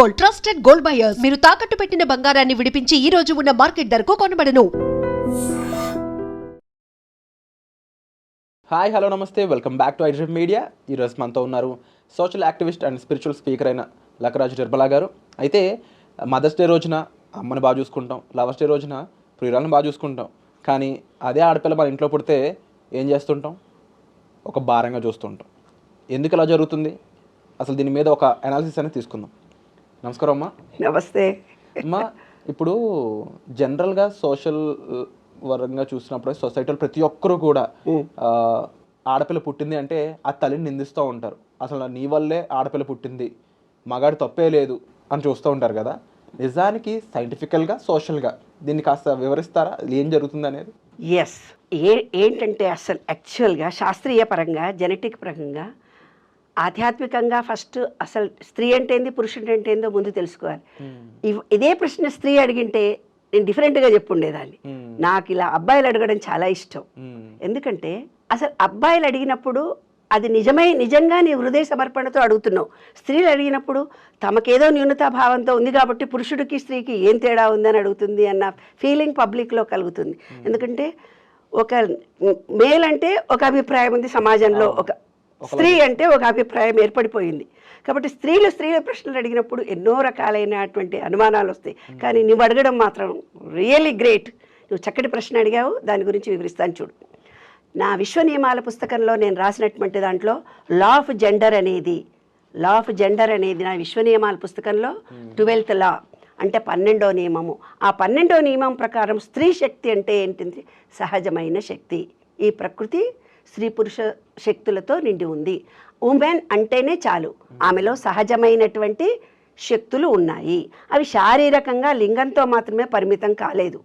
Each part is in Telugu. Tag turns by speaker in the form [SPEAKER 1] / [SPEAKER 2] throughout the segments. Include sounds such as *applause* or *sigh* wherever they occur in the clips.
[SPEAKER 1] Gold trusted gold buyers. మీరు తాకట్టు పెట్టిన బంగారాన్ని విడిపించి ఈ రోజు ఉన్న మార్కెట్ ధరకు కొనబడను.
[SPEAKER 2] హాయ్ హలో నమస్తే. Welcome back to iDream Media ఈరోజు మనతో ఉన్నారు social activist and spiritual speaker అయిన లక్రాజు నిర్మలా గారు. అయితే మదర్స్ డే రోజున అమ్మని బాగా చూసుకుంటాం లవర్స్ డే రోజున ప్రియురాలను బాగా చూసుకుంటాం. కానీ అదే ఆడపిల్ల మన ఇంట్లో పుడితే ఏం చేస్తుంటాం? ఒక భారంగా చూస్తుంటాం. ఎందుకు అలా జరుగుతుంది? అసలు దీని మీద ఒక అనాలిసిస్ అనేది తీసుకుందాం. నమస్కారం అమ్మా.
[SPEAKER 3] నమస్తే.
[SPEAKER 2] అమ్మా ఇప్పుడు జనరల్గా సోషల్ పరంగా చూసినప్పుడు సొసైటీలో ప్రతి ఒక్కరూ కూడా ఆడపిల్ల పుట్టింది అంటే ఆ తల్లిని నిందిస్తూ ఉంటారు. అసలు నీ వల్లే ఆడపిల్ల పుట్టింది. మగాడి తప్పే లేదు అని చూస్తూ ఉంటారు కదా. నిజానికి సైంటిఫికల్గా సోషల్గా దీన్ని కాస్త వివరిస్తారా? ఏం జరుగుతుంది అనేది?
[SPEAKER 3] ఎస్ ఏ ఏంటంటే అసలు యాక్చువల్గా శాస్త్రీయ పరంగా జెనెటిక్ పరంగా ఆధ్యాత్మికంగా ఫస్ట్ అసలు స్త్రీ అంటే ఏంది పురుషుడు అంటే ఏందో ముందు తెలుసుకోవాలి. ఇవ్- ఇదే ప్రశ్న స్త్రీ అడిగింటే నేను డిఫరెంట్గా చెప్పుండేదాన్ని. నాకు ఇలా అబ్బాయిలు అడగడం చాలా ఇష్టం. ఎందుకంటే అసలు అబ్బాయిలు అడిగినప్పుడు అది నిజమై నిజంగా నీ హృదయ సమర్పణతో అడుగుతున్నావు. స్త్రీలు అడిగినప్పుడు తమకేదో న్యూనతా భావంతో ఉంది కాబట్టి పురుషుడికి స్త్రీకి ఏం తేడా ఉందని అడుగుతుంది అన్న ఫీలింగ్ పబ్లిక్లో కలుగుతుంది. ఎందుకంటే ఒక మేల్ అంటే ఒక అభిప్రాయం ఉంది సమాజంలో. ఒక స్త్రీ అంటే ఒక అభిప్రాయం ఏర్పడిపోయింది. కాబట్టి స్త్రీలు స్త్రీల ప్రశ్నలు అడిగినప్పుడు ఎన్నో రకాలైనటువంటి అనుమానాలు వస్తాయి. కానీ నువ్వు అడగడం మాత్రం రియల్లీ గ్రేట్. నువ్వు చక్కటి ప్రశ్న అడిగావు దాని గురించి వివరిస్తాను చూడు. నా విశ్వ నియమాల పుస్తకంలో నేను రాసినటువంటి దాంట్లో లా ఆఫ్ జెండర్ అనేది లా ఆఫ్ జెండర్ అనేది నా విశ్వ నియమాల పుస్తకంలో ట్వెల్త్ లా అంటే పన్నెండో నియమము. ఆ పన్నెండో నియమం ప్రకారం స్త్రీ శక్తి అంటే ఏంటిది? సహజమైన శక్తి. ఈ ప్రకృతి స్త్రీ పురుష శక్తులతో నిండి ఉంది. ఉమెన్ అంటేనే చాలు. ఆమెలో సహజమైనటువంటి శక్తులు ఉన్నాయి. అవి శారీరకంగా లింగంతో మాత్రమే పరిమితం కాలేదు.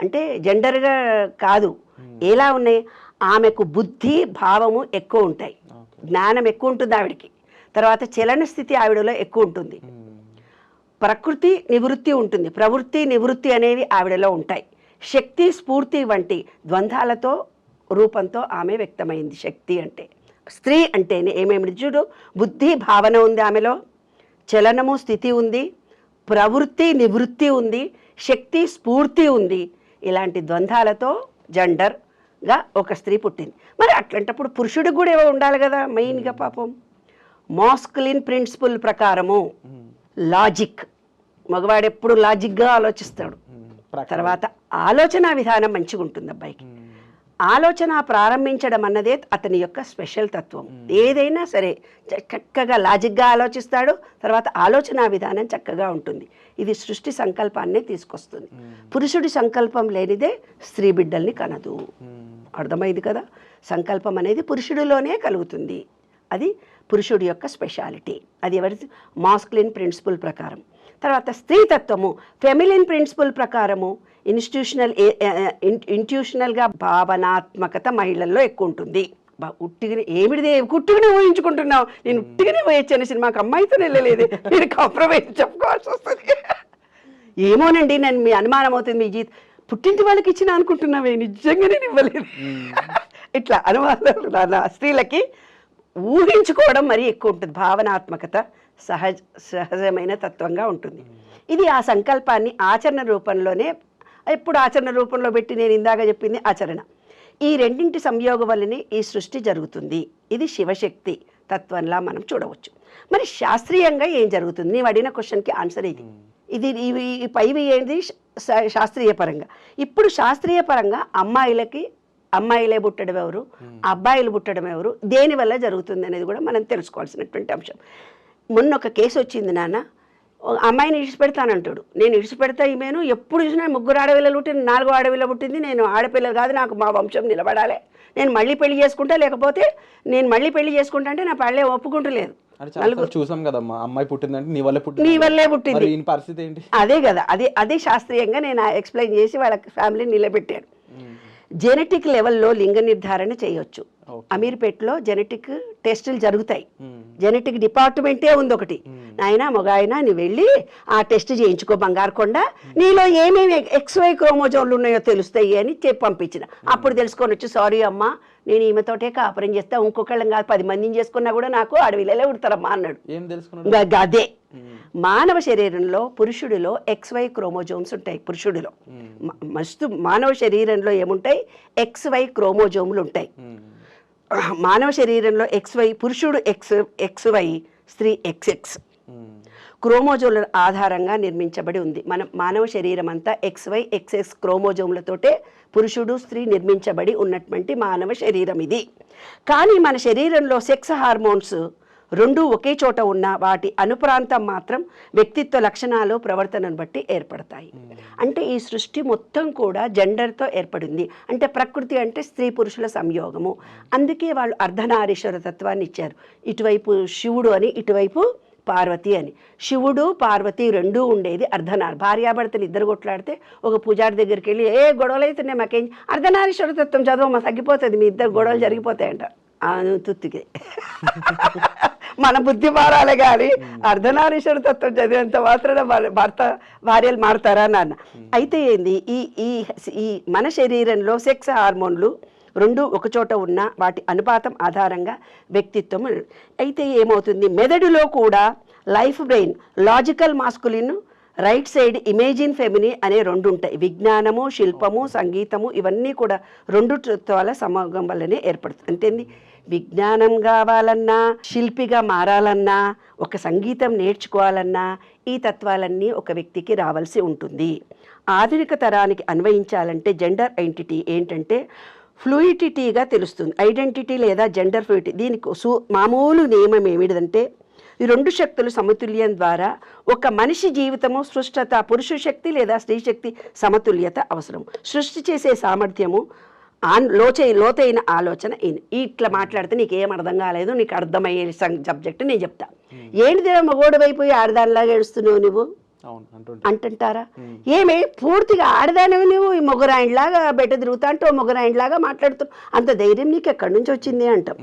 [SPEAKER 3] అంటే జెండర్గా కాదు. ఎలా ఉన్నాయి? ఆమెకు బుద్ధి భావము ఎక్కువ ఉంటాయి. జ్ఞానం ఎక్కువ ఉంటుంది ఆవిడకి. తర్వాత చలన స్థితి ఆవిడలో ఎక్కువ ఉంటుంది. ప్రకృతి నివృత్తి ఉంటుంది. ప్రవృత్తి నివృత్తి అనేవి ఆవిడలో ఉంటాయి. శక్తి స్ఫూర్తి వంటి ద్వంద్వాలతో రూపంతో ఆమె వ్యక్తమైంది శక్తి అంటే. స్త్రీ అంటేనే ఏమేమి చూడు? బుద్ధి భావన ఉంది ఆమెలో. చలనము స్థితి ఉంది. ప్రవృత్తి నివృత్తి ఉంది. శక్తి స్ఫూర్తి ఉంది. ఇలాంటి ద్వంద్వాలతో జెండర్గా ఒక స్త్రీ పుట్టింది. మరి అట్లాంటప్పుడు పురుషుడికి కూడా ఏవో ఉండాలి కదా మెయిన్గా పాపం. మాస్కులిన్ ప్రిన్సిపల్ ప్రకారము లాజిక్. మగవాడు ఎప్పుడు లాజిక్గా ఆలోచిస్తాడు. తర్వాత ఆలోచన విధానం మంచిగా ఉంటుంది అబ్బాయికి ఆలోచన ప్రారంభించడం అన్నదే అతని యొక్క స్పెషల్ తత్వం. ఏదైనా సరే చ- చక్కగా లాజిక్గా ఆలోచిస్తాడు తర్వాత ఆలోచన విధానం చక్కగా ఉంటుంది. ఇది సృష్టి సంకల్పాన్ని తీసుకొస్తుంది. పురుషుడి సంకల్పం లేనిదే స్త్రీ బిడ్డల్ని కనదు. అర్థమైంది కదా? సంకల్పం అనేది పురుషుడిలోనే కలుగుతుంది. అది పురుషుడి యొక్క స్పెషాలిటీ. అది ఎవరి మాస్కులిన్ ప్రిన్సిపల్ ప్రకారం. తర్వాత స్త్రీతత్వము ఫెమిలిన్ ప్రిన్సిపల్ ప్రకారము ఇన్స్టిట్యూషనల్ ఇంట్యూషనల్గా భావనాత్మకత మహిళల్లో ఎక్కువ ఉంటుంది. ఉట్టిగానే ఏమిటిదే కుట్టుగానే ఊహించుకుంటున్నావు? నేను ఉట్టిగానే పోయొచ్చాను సినిమాకి అమ్మాయితో వెళ్ళలేదు. నేను కాంప్రమైజ్ చెప్పుకోవాల్సి వస్తుంది. ఏమోనండి నేను మీ అనుమానం అవుతుంది మీ జీత్ పుట్టింటి వాళ్ళకి ఇచ్చిన అనుకుంటున్నావే నిజంగానే ఇవ్వలేదు. ఇట్లా అనుమానాలు నా స్త్రీలకి ఊహించుకోవడం మరీ ఎక్కువ ఉంటుంది. భావనాత్మకత సహజ సహజమైన తత్వంగా ఉంటుంది. ఇది ఆ సంకల్పాన్ని ఆచరణ రూపంలోనే ఎప్పుడు ఆచరణ రూపంలో పెట్టి నేను ఇందాక చెప్పింది ఆచరణ. ఈ రెండింటి సంయోగం వల్లనే ఈ సృష్టి జరుగుతుంది. ఇది శివశక్తి తత్వంలా మనం చూడవచ్చు. మరి శాస్త్రీయంగా ఏం జరుగుతుంది? నీవు అడిగిన క్వశ్చన్కి ఆన్సర్ ఇది. ఇది ఇవి ఈ పైవి ఏంది? శా- శాస్త్రీయ పరంగా ఇప్పుడు శాస్త్రీయ పరంగా అమ్మాయిలకి అమ్మాయిలే పుట్టడం ఎవరు? అబ్బాయిలు పుట్టడం ఎవరు? దేని వల్ల జరుగుతుంది అనేది కూడా మనం తెలుసుకోవాల్సినటువంటి అంశం. మొన్న ఒక కేసు వచ్చింది నాన్న. అమ్మాయిని ఇడిచిపెడతానంటాడు. నేను ఇడిచిపెడతా ఈమెను ఎప్పుడు చూసినా ముగ్గురు ఆడపిల్లలు పుట్టింది నాలుగు ఆడపిల్ల పుట్టింది నేను ఆడపిల్లలు కాదు నాకు మా వంశం నిలబడాలి. నేను మళ్ళీ పెళ్ళి చేసుకుంటా లేకపోతే నేను మళ్ళీ పెళ్ళి చేసుకుంటా అంటే నా పళ్ళే ఒప్పుకుంటలేదు
[SPEAKER 2] చూసాం కదమ్మా అమ్మాయి పుట్టిందంటే నీ వల్లే పుట్టింది.
[SPEAKER 3] నీ వల్లే పుట్టింది.
[SPEAKER 2] పరిస్థితి ఏంటి?
[SPEAKER 3] అదే కదా అదే అదే శాస్త్రీయంగా నేను ఎక్స్ప్లెయిన్ చేసి వాళ్ళ ఫ్యామిలీని నిలబెట్టాడు. జెనెటిక్ లెవెల్లో లింగ నిర్ధారణ చేయొచ్చు. అమీర్పేటలో జెనెటిక్ టెస్టులు జరుగుతాయి. జెనెటిక్ డిపార్ట్మెంటే ఉంది ఒకటి. నాయన మగాయన నువ్వు వెళ్ళి ఆ టెస్ట్ చేయించుకో బంగారు కొండ. నీలో ఏమేమి ఎక్స్వై క్రోమోజోన్లు ఉన్నాయో తెలుస్తాయి అని చెప్పి పంపించిన. అప్పుడు తెలుసుకొని వచ్చి సారీ అమ్మా నేను ఈమెతోటే కాపురం చేస్తా. ఇంకొకళ్ళం కాదు పది మందిని చేసుకున్నా కూడా నాకు అడవిలే ఉడతారమ్మా అన్నాడు.
[SPEAKER 2] ఉమ్,
[SPEAKER 3] మానవ శరీరంలో పురుషుడిలో ఎక్స్వై క్రోమోజోమ్స్ ఉంటాయి పురుషుడిలో. మస్తు మానవ శరీరంలో ఏముంటాయి? ఎక్స్వై క్రోమోజోములు ఉంటాయి. మానవ శరీరంలో ఎక్స్వై పురుషుడు ఎక్స్ ఎక్స్వై స్త్రీ ఎక్స్ఎక్స్
[SPEAKER 2] ఉమ్,
[SPEAKER 3] క్రోమోజోమ్ల ఆధారంగా నిర్మించబడి ఉంది. మన మానవ శరీరం అంతా ఎక్స్వై ఎక్స్ఎక్స్ క్రోమోజోమ్లతోటే పురుషుడు స్త్రీ నిర్మించబడి ఉన్నటువంటి మానవ శరీరం ఇది. కానీ మన శరీరంలో సెక్స్ హార్మోన్స్ రెండు ఒకే చోట ఉన్న వాటి అనుప్రాంతం మాత్రం వ్యక్తిత్వ లక్షణాలు ప్రవర్తనను బట్టి ఏర్పడతాయి. అంటే ఈ సృష్టి మొత్తం కూడా జెండర్తో ఏర్పడింది. అంటే ప్రకృతి అంటే స్త్రీ పురుషుల సంయోగము. అందుకే వాళ్ళు అర్ధనారీశ్వర తత్వాన్ని ఇచ్చారు. ఇటువైపు శివుడు అని ఇటువైపు పార్వతి అని. శివుడు పార్వతి రెండూ ఉండేది అర్ధనారి. భార్యాభర్తలు ఇద్దరు కొట్లాడితే ఒక పూజారి దగ్గరికి వెళ్ళి ఏ గొడవలు అవుతున్నాయి మాకేం? అర్ధనారీశ్వర తత్వం చదవమా? తగ్గిపోతుంది. మీ ఇద్దరు గొడవలు జరిగిపోతాయంట. తుత్తికి. మన బుద్ధి మారాలి కానీ అర్ధనారీశ్వర తత్వం చదివేంత మాత్రాన భర్త భార్యలు మారుతారా? నాన్న అయితే ఏంది? ఈ ఈ ఈ మన శరీరంలో సెక్స్ హార్మోన్లు రెండు ఒకచోట ఉన్న వాటి అనుపాతం ఆధారంగా వ్యక్తిత్వం అయితే ఏమవుతుంది? మెదడులో కూడా left brain logical masculine right side imagine feminine అనే రెండు ఉంటాయి. విజ్ఞానము శిల్పము సంగీతము ఇవన్నీ కూడా రెండు తత్వాల సమాగం వల్లనే ఏర్పడుతుంది. అంతేంది? విజ్ఞానం కావాలన్నా శిల్పిగా మారాలన్నా ఒక సంగీతం నేర్చుకోవాలన్నా ఈ తత్వాలన్నీ ఒక వ్యక్తికి రావాల్సి ఉంటుంది. ఆధునిక తరానికి అన్వయించాలంటే జెండర్ ఐడెంటిటీ ఏంటంటే ఫ్లూయిడిటీగా తెలుస్తుంది. ఐడెంటిటీ లేదా జెండర్ ఫ్లూయిటీ దీనికి సు మామూలు నియమం ఏమిటంటే ఈ రెండు శక్తులు సమతుల్యం ద్వారా ఒక మనిషి జీవితము సృష్టత పురుష శక్తి లేదా స్త్రీ శక్తి సమతుల్యత అవసరం. సృష్టి చేసే సామర్థ్యము ఆన్ లోచై లోతైన ఆలోచన ఇట్లా మాట్లాడితే నీకు ఏం అర్థం కాలేదు నీకు అర్థమయ్యే సబ్జెక్ట్ నేను చెప్తా. ఏంటిదే మగోడు వైపోయి ఆడదానిలాగా ఏడుస్తున్నావు నువ్వు? అంటుంటారా. ఏమే? పూర్తిగా ఆడదానివి నువ్వు? ఈ మొగరాయిలాగా బెట్ట తిరుగుతా అంటే ఓ మొగరాయిలాగా మాట్లాడుతున్నావు అంత ధైర్యం నీకు ఎక్కడి నుంచి వచ్చింది అంటాం.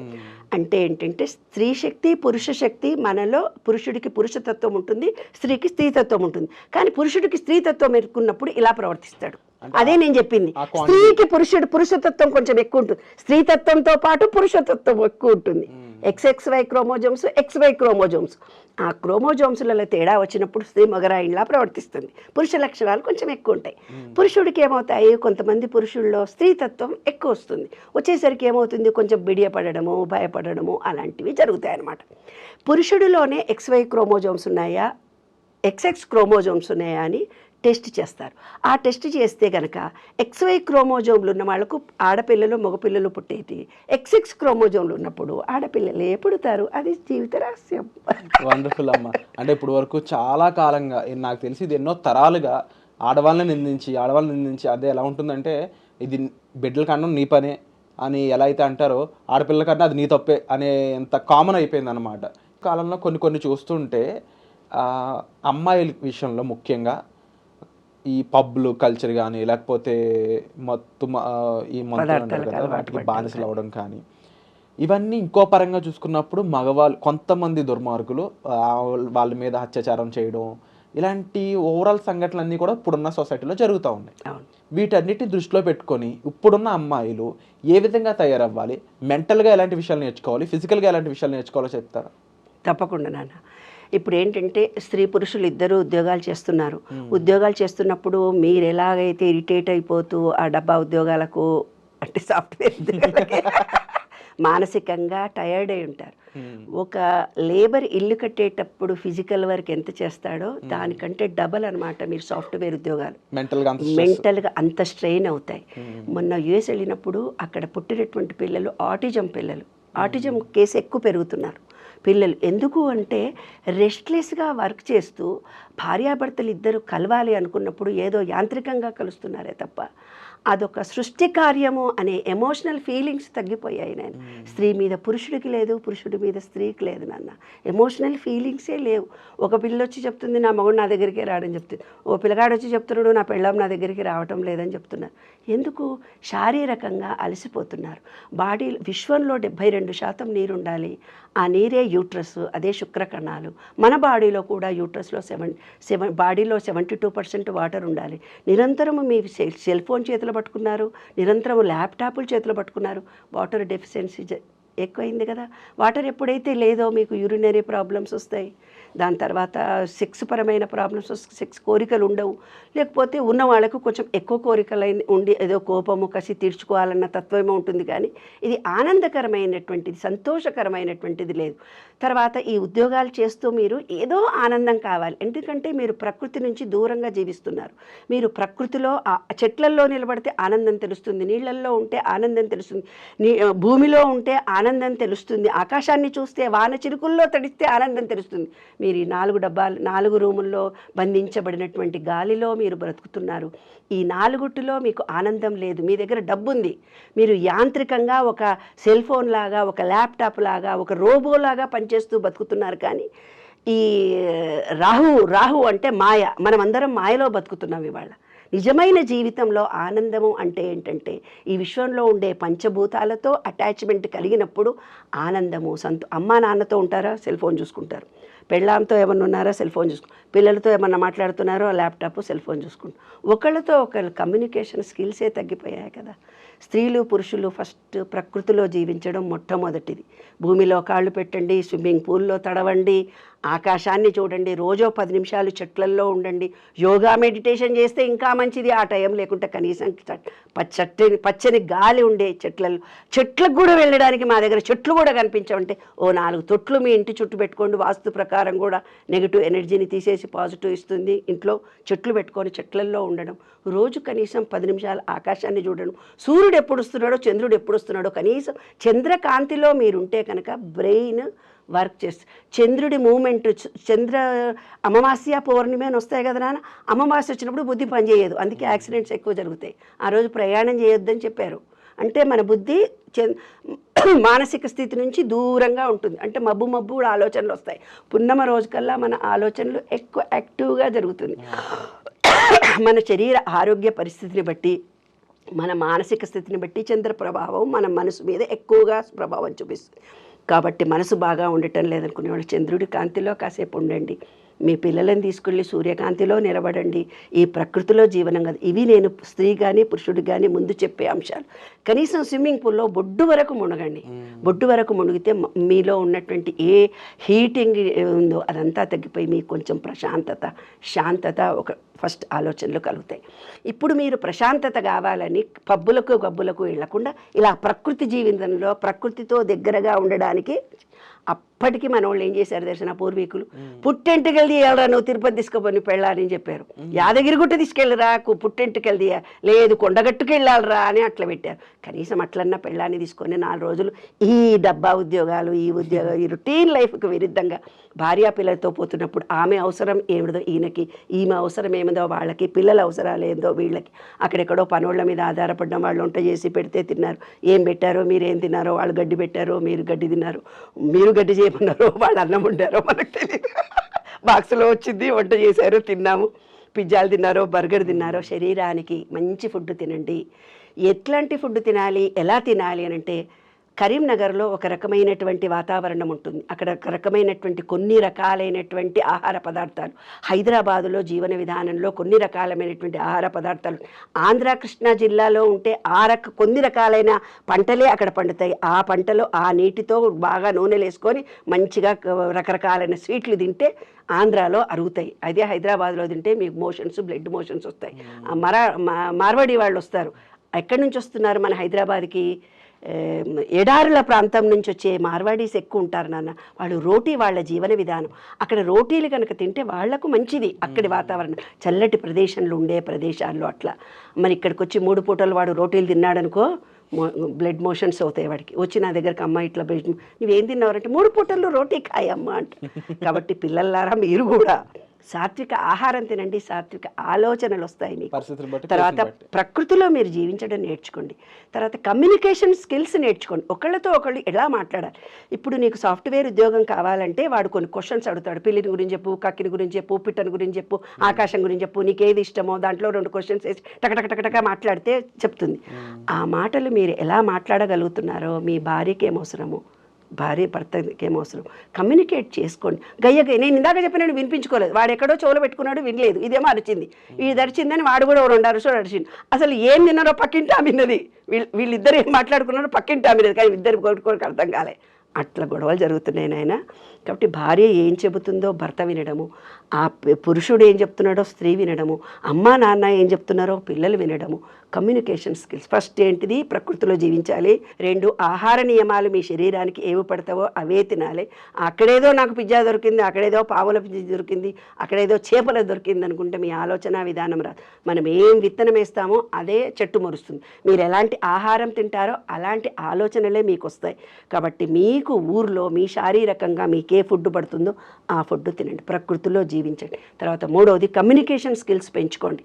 [SPEAKER 3] అంటే ఏంటంటే స్త్రీ శక్తి పురుష శక్తి మనలో పురుషుడికి పురుషతత్వం ఉంటుంది స్త్రీకి స్త్రీతత్వం ఉంటుంది. కానీ పురుషుడికి స్త్రీతత్వం ఎరుకున్నప్పుడు ఇలా ప్రవర్తిస్తాడు. అదే నేను చెప్పింది. స్త్రీకి పురుషుడు పురుషతత్వం కొంచెం ఎక్కువ ఉంటుంది. స్త్రీతత్వంతో పాటు పురుషతత్వం ఎక్కువ ఉంటుంది. ఎక్స్ఎక్స్వై క్రోమోజోమ్స్ ఎక్స్వై క్రోమోజోమ్స్ ఆ క్రోమోజోమ్స్లలో తేడా వచ్చినప్పుడు స్త్రీ మగరాయిలా ప్రవర్తిస్తుంది. పురుష లక్షణాలు కొంచెం ఎక్కువ ఉంటాయి. పురుషుడికి ఏమవుతాయి? కొంతమంది పురుషుల్లో స్త్రీతత్వం ఎక్కువ వస్తుంది. వచ్చేసరికి ఏమవుతుంది? కొంచెం బిడియపడడము భయపడడము అలాంటివి జరుగుతాయి అన్నమాట. పురుషుడిలోనే ఎక్స్వై క్రోమోజోమ్స్ ఉన్నాయా? ఎక్స్ఎక్స్ క్రోమోజోమ్స్ ఉన్నాయా అని టెస్ట్ చేస్తారు. ఆ టెస్ట్ చేస్తే గనక ఎక్స్వై క్రోమోజోమ్లు ఉన్న వాళ్ళకు ఆడపిల్లలు మగపిల్లలు పుట్టేటి. ఎక్స్ఎక్స్ క్రోమోజోమ్లు ఉన్నప్పుడు ఆడపిల్లలే పుడతారు. అది జీవిత రహస్యం.
[SPEAKER 2] వండర్ఫుల్ అమ్మ. అంటే ఇప్పుడు వరకు చాలా కాలంగా నాకు తెలిసి ఇది ఎన్నో తరాలుగా ఆడవాళ్ళని నిందించి ఆడవాళ్ళని నిందించి అదే ఎలా ఉంటుందంటే ఇది బిడ్డల కన్నా నీ పనే అని ఎలా అయితే అంటారో ఆడపిల్లల కన్నా అది నీ తప్పే అనే ఎంత కామన్ అయిపోయింది అనమాట కాలంలో కొన్ని కొన్ని చూస్తుంటే అమ్మాయిల విషయంలో ముఖ్యంగా ఈ పబ్లు కల్చర్ కానీ లేకపోతే మత్తు ఈ
[SPEAKER 3] అలవాటు
[SPEAKER 2] వాటికి బానిసలు అవ్వడం కానీ. ఇవన్నీ ఇంకో పరంగా చూసుకున్నప్పుడు మగవాళ్ళు కొంతమంది దుర్మార్గులు వాళ్ళ మీద అత్యాచారం చేయడం ఇలాంటి ఓవరాల్ సంఘటనలన్నీ కూడా ఇప్పుడున్న సొసైటీలో జరుగుతూ ఉన్నాయి. వీటన్నిటిని దృష్టిలో పెట్టుకొని ఇప్పుడున్న అమ్మాయిలు ఏ విధంగా తయారవ్వాలి? మెంటల్గా ఎలాంటి విషయాలు నేర్చుకోవాలి? ఫిజికల్గా ఎలాంటి విషయాలు నేర్చుకోవాలో చెప్తారా?
[SPEAKER 3] తప్పకుండా నాన్న. ఇప్పుడు ఏంటంటే స్త్రీ పురుషులు ఇద్దరు ఉద్యోగాలు చేస్తున్నారు. ఉద్యోగాలు చేస్తున్నప్పుడు మీరు ఎలాగైతే ఇరిటేట్ అయిపోతూ ఆ డబ్బా ఉద్యోగాలకు అంటే సాఫ్ట్వేర్ ఉద్యోగాలకి *laughs* మానసికంగా టయర్డ్ అయి ఉంటారు. ఒక లేబర్ ఇల్లు కట్టేటప్పుడు ఫిజికల్ వర్క్ ఎంత చేస్తాడో దానికంటే డబల్ అన్నమాట మీరు సాఫ్ట్వేర్ ఉద్యోగాలు.
[SPEAKER 2] మెంటల్గా అంత stress.
[SPEAKER 3] మెంటల్గా అంత స్ట్రెయిన్ అవుతాయి. మొన్న యుఎస్ వెళ్ళినప్పుడు అక్కడ పుట్టినటువంటి పిల్లలు ఆటిజం పిల్లలు. ఆటిజం కేసు ఎక్కువ పెరుగుతున్నారు. పిల్లలు. ఎందుకు అంటే రెస్ట్లెస్గా వర్క్ చేస్తూ భార్యాభర్తలు ఇద్దరు కలవాలి అనుకున్నప్పుడు ఏదో యాంత్రికంగా కలుస్తున్నారే తప్ప. అదొక సృష్టి కార్యము అనే ఎమోషనల్ ఫీలింగ్స్ తగ్గిపోయాయి నేను. స్త్రీ మీద పురుషుడికి లేదు పురుషుడి మీద స్త్రీకి లేదు నాన్న. ఎమోషనల్ ఫీలింగ్సే లేవు. ఒక పిల్ల వచ్చి చెప్తుంది నా మగుడు నా దగ్గరికి రాడని చెప్తుంది ఓ పిల్లగాడు వచ్చి చెప్తున్నాడు నా పెళ్ళం నా దగ్గరికి రావటం లేదని చెప్తున్నారు. ఎందుకు? శారీరకంగా అలసిపోతున్నారు. బాడీ విశ్వంలో డెబ్భై రెండు శాతం నీరు ఉండాలి ఆ నీరే యూట్రస్ అదే శుక్రకణాలు. మన బాడీలో కూడా యూట్రస్లో సెవెన్ సెవెన్ బాడీలో సెవెంటీ టూ పర్సెంట్ వాటర్ ఉండాలి. నిరంతరము మీ సెల్ సెల్ ఫోన్ చేతిలో చేతులు పట్టుకున్నారు. నిరంతరం ల్యాప్టాప్లు చేతిలో పట్టుకున్నారు. వాటర్ డెఫిషియన్సీ ఎక్కువైంది కదా. వాటర్ ఎప్పుడైతే లేదో మీకు యూరినరీ ప్రాబ్లమ్స్ వస్తాయి. దాని తర్వాత సెక్స్ పరమైన ప్రాబ్లమ్స్ సెక్స్ కోరికలు ఉండవు. లేకపోతే ఉన్న వాళ్ళకు కొంచెం ఎక్కువ కోరికలు ఉండి ఏదో కోపము కసి తీర్చుకోవాలన్న తత్వమే ఉంటుంది కానీ ఇది ఆనందకరమైనటువంటిది సంతోషకరమైనటువంటిది లేదు. తర్వాత ఈ ఉద్యోగాలు చేస్తూ మీరు ఏదో ఆనందం కావాలి. ఎందుకంటే మీరు ప్రకృతి నుంచి దూరంగా జీవిస్తున్నారు. మీరు ప్రకృతిలో చెట్లల్లో నిలబడితే ఆనందం తెలుస్తుంది నీళ్ళల్లో ఉంటే ఆనందం తెలుస్తుంది నీ భూమిలో ఉంటే ఆనందం తెలుస్తుంది ఆకాశాన్ని చూస్తే వాన చిరుకుల్లో తడిస్తే ఆనందం తెలుస్తుంది. మీరు ఈ నాలుగు డబ్బాలు నాలుగు రూముల్లో బంధించబడినటువంటి గాలిలో మీరు బ్రతుకుతున్నారు. ఈ నాలుగుటిలో మీకు ఆనందం లేదు. మీ దగ్గర డబ్బు ఉంది మీరు యాంత్రికంగా ఒక సెల్ ఫోన్ లాగా ఒక ల్యాప్టాప్ లాగా ఒక రోబో లాగా పనిచేస్తూ బతుకుతున్నారు కానీ ఈ రాహు రాహు అంటే మాయ. మనమందరం మాయలో బతుకుతున్నాం ఇవాళ. నిజమైన జీవితంలో ఆనందము అంటే ఏంటంటే ఈ విశ్వంలో ఉండే పంచభూతాలతో అటాచ్మెంట్ కలిగినప్పుడు ఆనందము సంతో అమ్మా నాన్నతో ఉంటారా? సెల్ ఫోన్ చూసుకుంటారు. పెళ్ళాంతో ఏమన్నా ఉన్నారా? సెల్ ఫోన్ చూసుకు. పిల్లలతో ఏమన్నా మాట్లాడుతున్నారో? ల్యాప్టాప్ సెల్ ఫోన్ చూసుకుంటాం. ఒకళ్ళతో ఒకళ్ళు కమ్యూనికేషన్ స్కిల్సే తగ్గిపోయాయి కదా. స్త్రీలు పురుషులు ఫస్ట్ ప్రకృతిలో జీవించడం మొట్టమొదటిది. భూమిలో కాళ్ళు పెట్టండి స్విమ్మింగ్ పూల్లో తడవండి ఆకాశాన్ని చూడండి రోజో పది నిమిషాలు చెట్లల్లో ఉండండి. యోగా మెడిటేషన్ చేస్తే ఇంకా మంచిది. ఆ టైం లేకుంటే కనీసం చట్- పచ్చని గాలి ఉండే చెట్లలో చెట్లకు కూడా వెళ్ళడానికి మా దగ్గర చెట్లు కూడా కనిపించవంటే ఓ నాలుగు తొట్లు మీ ఇంటి చుట్టూ పెట్టుకోండి. వాస్తు ప్రకారం కూడా నెగిటివ్ ఎనర్జీని తీసేసి పాజిటివ్ ఇస్తుంది. ఇంట్లో చెట్లు పెట్టుకొని చెట్లల్లో ఉండడం. రోజు కనీసం పది నిమిషాలు ఆకాశాన్ని చూడడం. సూర్యుడు ఎప్పుడు వస్తున్నాడో చంద్రుడు ఎప్పుడు వస్తున్నాడో కనీసం చంద్రకాంతిలో మీరుంటే కనుక బ్రెయిన్ వర్క్ చేస్తుంది చంద్రుడి మూమెంట్ చంద్ర అమావాస్య పౌర్ణమి అని వస్తాయి కదా నాన్న అమావాస్య వచ్చినప్పుడు బుద్ధి పనిచేయదు అందుకే యాక్సిడెంట్స్ ఎక్కువ జరుగుతాయి. ఆ రోజు ప్రయాణం చేయొద్దని చెప్పారు. అంటే మన బుద్ధి *clears throat* మానసిక స్థితి నుంచి దూరంగా ఉంటుంది. అంటే మబ్బు మబ్బు కూడా ఆలోచనలు వస్తాయి. పున్నమ రోజు కల్లా మన ఆలోచనలు ఎక్కువ యాక్టివ్గా జరుగుతుంది. *clears throat* మన శరీర ఆరోగ్య పరిస్థితిని బట్టి మన మానసిక స్థితిని బట్టి చంద్ర ప్రభావం మన మనసు మీద ఎక్కువగా ప్రభావం చూపిస్తుంది. కాబట్టి మనసు బాగా ఉండటం లేదనుకునే వాళ్ళు చంద్రుడి కాంతిలో కాసేపు ఉండండి. మీ పిల్లలను తీసుకెళ్ళి సూర్యకాంతిలో నిలబడండి. ఈ ప్రకృతిలో జీవనం కదా. ఇవి నేను స్త్రీ కానీ పురుషుడు కానీ ముందు చెప్పే అంశాలు. కనీసం స్విమ్మింగ్ పూల్లో బొడ్డు వరకు మునగండి. బొడ్డు వరకు మునిగితే మీలో ఉన్నటువంటి ఏ హీటింగ్ ఉందో అదంతా తగ్గిపోయి మీకు కొంచెం ప్రశాంతత శాంతత ఒక ఫస్ట్ ఆలోచనలు కలుగుతాయి. ఇప్పుడు మీరు ప్రశాంతత కావాలని పబ్బులకు గబ్బులకు వెళ్ళకుండా ఇలా ప్రకృతి జీవితంలో ప్రకృతితో దగ్గరగా ఉండడానికి అప్పటికి మన వాళ్ళు ఏం చేశారు తెలిసిన పూర్వీకులు? పుట్టెంటుకెళ్ళి తీయాలరా నువ్వు తిరుపతి తీసుకుపోని పెళ్ళాలని చెప్పారు. యాదగిరిగుట్ట తీసుకెళ్ళరా కు- పుట్టెంటుకెళ్ళి తీయ లేదు కొండగట్టుకు వెళ్ళాలరా అని అట్లా పెట్టారు. కనీసం అట్లన్నా పెళ్ళాన్ని తీసుకొని నాలుగు రోజులు ఈ డబ్బా ఉద్యోగాలు ఈ ఉద్యోగాలు ఈ రొటీన్ లైఫ్కి విరుద్ధంగా భార్యా పిల్లలతో పోతున్నప్పుడు ఆమె అవసరం ఏమిదో ఈయనకి ఈమె అవసరం ఏమిదో వాళ్ళకి పిల్లల అవసరాలు ఏందో వీళ్ళకి. అక్కడెక్కడో పనోళ్ళ మీద ఆధారపడడం వాళ్ళు వంట చేసి పెడితే తిన్నారు. ఏం పెట్టారో మీరు ఏం తిన్నారో వాళ్ళు గడ్డి పెట్టారో మీరు గడ్డి తిన్నారు. మీరు గడ్డి చేయమన్నారో వాళ్ళు అన్నం ఉండారో మనకు తెలియదు బాక్స్లో వచ్చింది వంట చేశారు తిన్నాము. పిజ్జాలు తిన్నారో బర్గర్ తిన్నారో శరీరానికి మంచి ఫుడ్ తినండి. ఎట్లాంటి ఫుడ్ తినాలి ఎలా తినాలి అని అంటే కరీంనగర్లో ఒక రకమైనటువంటి వాతావరణం ఉంటుంది. అక్కడ ఒక రకమైనటువంటి కొన్ని రకాలైనటువంటి ఆహార పదార్థాలు. హైదరాబాదులో జీవన విధానంలో కొన్ని రకాలమైనటువంటి ఆహార పదార్థాలు. ఆంధ్ర కృష్ణా జిల్లాలో ఉంటే ఆ రక కొన్ని రకాలైన పంటలే అక్కడ పండుతాయి. ఆ పంటలో ఆ నీటితో బాగా నూనెలు వేసుకొని మంచిగా రకరకాలైన స్వీట్లు తింటే ఆంధ్రాలో అరుగుతాయి. అదే హైదరాబాద్లో తింటే మీకు మోషన్స్ బ్లడ్ మోషన్స్ వస్తాయి. ఆ మరా మా- మార్వాడి వాళ్ళు వస్తారు. ఎక్కడి నుంచి వస్తున్నారు మన హైదరాబాద్కి? ఎడారుల ప్రాంతం నుంచి వచ్చే మార్వాడీస్ ఎక్కువ ఉంటారు నాన్న. వాళ్ళు రోటీ వాళ్ళ జీవన విధానం. అక్కడ రోటీలు కనుక తింటే వాళ్ళకు మంచిది అక్కడి వాతావరణం. చల్లటి ప్రదేశంలో ఉండే ప్రదేశాల్లో అట్లా. మరి ఇక్కడికి వచ్చి మూడు పూటలు వాడు రోటీలు తిన్నాడనుకో మో- బ్లడ్ మోషన్స్ అవుతాయి వాడికి. వచ్చి నా దగ్గరకు అమ్మ ఇట్లా బ్లడ్ నువ్వేం తిన్నావంటే మూడు పూటల్లో రోటీ కాయమ్మ అంట. *laughs* కాబట్టి పిల్లలారా మీరు కూడా సాత్విక ఆహారం తినండి సాత్విక ఆలోచనలు వస్తాయి మీకు. తర్వాత. ప్రకృతిలో మీరు జీవించడం నేర్చుకోండి. తర్వాత కమ్యూనికేషన్ స్కిల్స్ నేర్చుకోండి. ఒకళ్ళతో ఒకళ్ళు ఎలా మాట్లాడాలి? ఇప్పుడు నీకు సాఫ్ట్వేర్ ఉద్యోగం కావాలంటే వాడు కొన్ని క్వశ్చన్స్ అడుగుతాడు. పిల్లిని గురించి చెప్పు కక్కిని గురించి చెప్పు పిట్టని గురించి చెప్పు ఆకాశం గురించి చెప్పు నీకు ఏది ఇష్టమో దాంట్లో రెండు క్వశ్చన్స్ వేసి టక టక టక మాట్లాడితే చెప్తుంది. ఆ మాటలు మీరు ఎలా మాట్లాడగలుగుతున్నారో మీ భార్యకి ఏం అవసరమో భార్య భర్తకి ఏం అవసరం? కమ్యూనికేట్ చేసుకోండి. గయ్య నేను ఇందాక చెప్పినాడు వినిపించుకోలేదు. వాడు ఎక్కడో చెవులు పెట్టుకున్నాడు వినలేదు. ఇదేమో అరిచింది. ఇది అరిచిందని వాడు కూడా రెండు అరుసోడు అరిచింది అసలు ఏం తిన్నారో పక్కింటి ఆమె విన్నది వీళ్ళు వీళ్ళిద్దరు ఏం మాట్లాడుకున్నారో పక్కింటి ఆమె కానీ ఇద్దరు కొట్టుకోవడానికి అర్థం కాలే. అట్లా గొడవలు జరుగుతున్నాయి నాయన. కాబట్టి భార్య ఏం చెబుతుందో భర్త వినడము ఆ పురుషుడు ఏం చెప్తున్నాడో స్త్రీ వినడము అమ్మ నాన్న ఏం చెప్తున్నారో పిల్లలు వినడము కమ్యూనికేషన్ స్కిల్స్. ఫస్ట్ ఏంటిది? ప్రకృతిలో జీవించాలి. రెండు ఆహార నియమాలు మీ శరీరానికి ఏవి పడతావో అవే తినాలి. అక్కడేదో నాకు పిజ్జా దొరికింది అక్కడేదో పావుల పిజ్జా దొరికింది అక్కడేదో చేపల దొరికింది అనుకుంటే మీ ఆలోచన విధానం రాదు. మనం ఏం విత్తనం వేస్తామో అదే చెట్టు మరుస్తుంది. మీరు ఎలాంటి ఆహారం తింటారో అలాంటి ఆలోచనలే మీకు వస్తాయి. కాబట్టి మీకు ఊర్లో మీ శారీరకంగా మీకు ఏ ఫుడ్ పడుతుందో ఆ ఫుడ్ తినండి. ప్రకృతిలో జీవించండి. తర్వాత మూడవది కమ్యూనికేషన్ స్కిల్స్ పెంచుకోండి.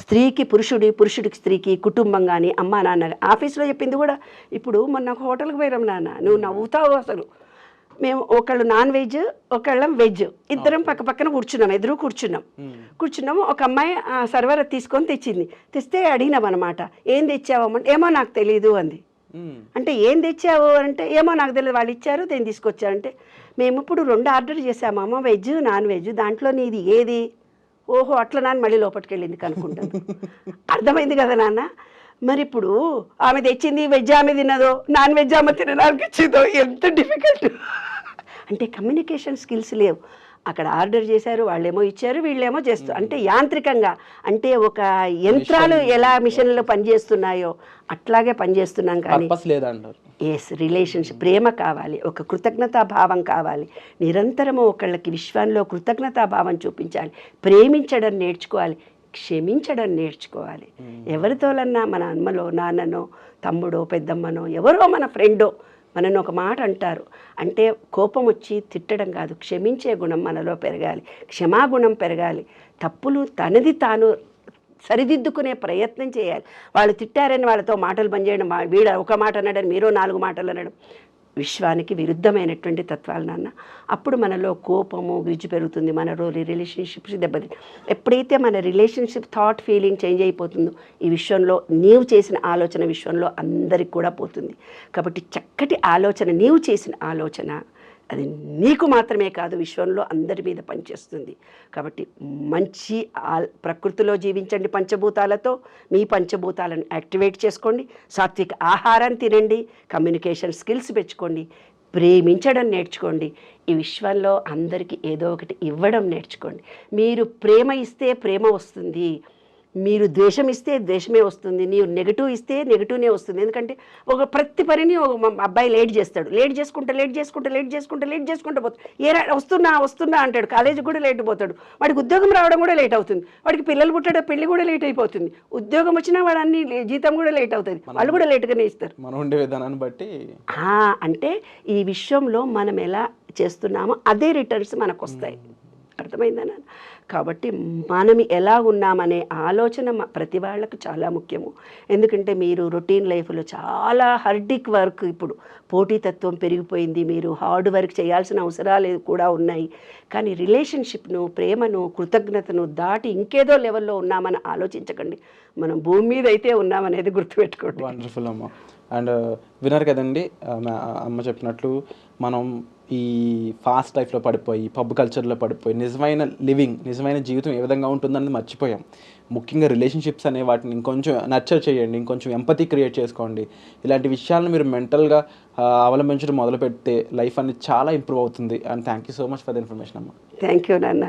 [SPEAKER 3] స్త్రీకి పురుషుడి పురుషుడికి స్త్రీకి కుటుంబం కానీ అమ్మ నాన్న ఆఫీస్లో చెప్పింది కూడా ఇప్పుడు మొన్న ఒక హోటల్కి పోయినాం నాన్న. నువ్వు నవ్వుతావు అసలు. మేము ఒకళ్ళు నాన్ వెజ్ ఒకళ్ళం వెజ్. ఇద్దరం పక్క పక్కన కూర్చున్నాం ఎదురు కూర్చున్నాం. కూర్చున్నాము ఒక అమ్మాయి ఆ సర్వర్ తీసుకొని తెచ్చింది. తెస్తే అడిగినాం అనమాట ఏం తెచ్చావమ్మంటే ఏమో నాకు తెలియదు అంది. అంటే ఏం తెచ్చావు అంటే ఏమో నాకు తెలియదు వాళ్ళు ఇచ్చారు నేను తీసుకొచ్చా అంటే మేము ఇప్పుడు రెండు ఆర్డర్ చేసామమ్మ వెజ్ నాన్ వెజ్ దాంట్లో నీది ఏది? ఓహో అట్లా నాన్న మళ్ళీ లోపలికి వెళ్ళింది కనుక్కుంటాను. *laughs* అర్థమైంది కదా నాన్న? మరి ఇప్పుడు ఆమె తెచ్చింది వెజ్ ఆమె తిన్నదో నాన్ వెజ్ ఆమె తినడానికి ఇచ్చిందో ఎంత డిఫికల్ట్ అంటే కమ్యూనికేషన్ స్కిల్స్ లేవు. అక్కడ ఆర్డర్ చేశారు వాళ్ళేమో ఇచ్చారు వీళ్ళేమో చేస్తారు అంటే యాంత్రికంగా. అంటే ఒక యంత్రాలు ఎలా మిషన్లో పనిచేస్తున్నాయో అట్లాగే పనిచేస్తున్నాం కానీ ఎస్ రిలేషన్షిప్ ప్రేమ కావాలి ఒక కృతజ్ఞతా భావం కావాలి. నిరంతరము ఒకళ్ళకి విశ్వంలో కృతజ్ఞతా భావం చూపించాలి. ప్రేమించడం నేర్చుకోవాలి క్షమించడం నేర్చుకోవాలి. ఎవరితోలన్నా మన అమ్మలో నాన్ననో తమ్ముడో పెద్దమ్మనో ఎవరో మన ఫ్రెండో మనను ఒక మాట అంటారు. అంటే కోపం వచ్చి తిట్టడం కాదు క్షమించే గుణం మనలో పెరగాలి. క్షమాగుణం పెరగాలి. తప్పులు తనది తాను సరిదిద్దుకునే ప్రయత్నం చేయాలి. వాళ్ళు తిట్టారని వాళ్ళతో మాటలు పనిచేయడం వీడు ఒక మాట అనడం మీరు నాలుగు మాటలు అనడం విశ్వానికి విరుద్ధమైనటువంటి తత్వాలు నాన్న. అప్పుడు మనలో కోపము గిజ్జు పెరుగుతుంది. మన రోజు రిలేషన్షిప్స్ దెబ్బతి ఎప్పుడైతే మన రిలేషన్షిప్ థాట్ ఫీలింగ్ చేంజ్ అయిపోతుందో ఈ విశ్వంలో నీవు చేసిన ఆలోచన విశ్వంలో అందరికి కూడా పోతుంది. కాబట్టి చక్కటి ఆలోచన నీవు చేసిన ఆలోచన అది నీకు మాత్రమే కాదు విశ్వంలో అందరి మీద పనిచేస్తుంది. కాబట్టి మంచి ప్రకృతిలో జీవించండి పంచభూతాలతో. మీ పంచభూతాలను యాక్టివేట్ చేసుకోండి. సాత్విక ఆహారం తినండి. కమ్యూనికేషన్ స్కిల్స్ పెంచుకోండి. ప్రేమించడం నేర్చుకోండి. ఈ విశ్వంలో అందరికీ ఏదో ఒకటి ఇవ్వడం నేర్చుకోండి. మీరు ప్రేమ ఇస్తే ప్రేమ వస్తుంది. మీరు ద్వేషం ఇస్తే ద్వేషమే వస్తుంది నీవు నెగిటివ్ ఇస్తే నెగిటివ్నే వస్తుంది. ఎందుకంటే ఒక ప్రతి పనిని ఒక అబ్బాయి లేట్ చేస్తాడు. లేట్ చేసుకుంటే లేట్ చేసుకుంటే లేట్ చేసుకుంటే లేట్ చేసుకుంటే పోతాడు ఏ వస్తున్నా వస్తున్నా అంటాడు. కాలేజీకి కూడా లేట్ పోతాడు. వాడికి ఉద్యోగం రావడం కూడా లేట్ అవుతుంది. వాడికి పిల్లలు పుట్టడం పెళ్ళి కూడా లేట్ అయిపోతుంది. ఉద్యోగం వచ్చినా వాడు అన్ని జీతం కూడా లేట్ అవుతుంది. వాళ్ళు కూడా లేట్గానే ఇస్తారు.
[SPEAKER 2] మనం ఉండే విధానాన్ని బట్టి
[SPEAKER 3] ఆ, అంటే ఈ విశ్వంలో మనం ఎలా చేస్తున్నామో అదే రిటర్న్స్ మనకు వస్తాయి అర్థమైందా కాబట్టి మనం ఎలా ఉన్నామనే ఆలోచన ప్రతి వాళ్ళకు చాలా ముఖ్యము. ఎందుకంటే మీరు రొటీన్ లైఫ్లో చాలా హర్డిక్ వర్క్ ఇప్పుడు పోటీతత్వం పెరిగిపోయింది మీరు హార్డ్ వర్క్ చేయాల్సిన అవసరాలు కూడా ఉన్నాయి. కానీ రిలేషన్షిప్ను ప్రేమను కృతజ్ఞతను దాటి ఇంకేదో లెవెల్లో ఉన్నామని ఆలోచించకండి. మనం భూమి మీద అయితే ఉన్నామనేది గుర్తుపెట్టుకోండి.
[SPEAKER 2] వండర్ఫుల్ అమ్మా. అండ్ uh, వినర్ కదండి అమ్మ చెప్పినట్లు మనం ఈ ఫాస్ట్ లైఫ్లో పడిపోయి పబ్ కల్చర్లో పడిపోయి నిజమైన లివింగ్ నిజమైన జీవితం ఏ విధంగా ఉంటుందన్నది మర్చిపోయాం. ముఖ్యంగా రిలేషన్షిప్స్ అనే వాటిని ఇంకొంచెం నర్చర్ చేయండి ఇంకొంచెం ఎంపతి క్రియేట్ చేసుకోండి. ఇలాంటి విషయాలను మీరు మెంటల్గా అవలంబించడం మొదలు పెడితే లైఫ్ అనేది చాలా ఇంప్రూవ్ అవుతుంది. And thank you so much for the information అమ్మ.
[SPEAKER 3] థ్యాంక్ యూ నాన్న.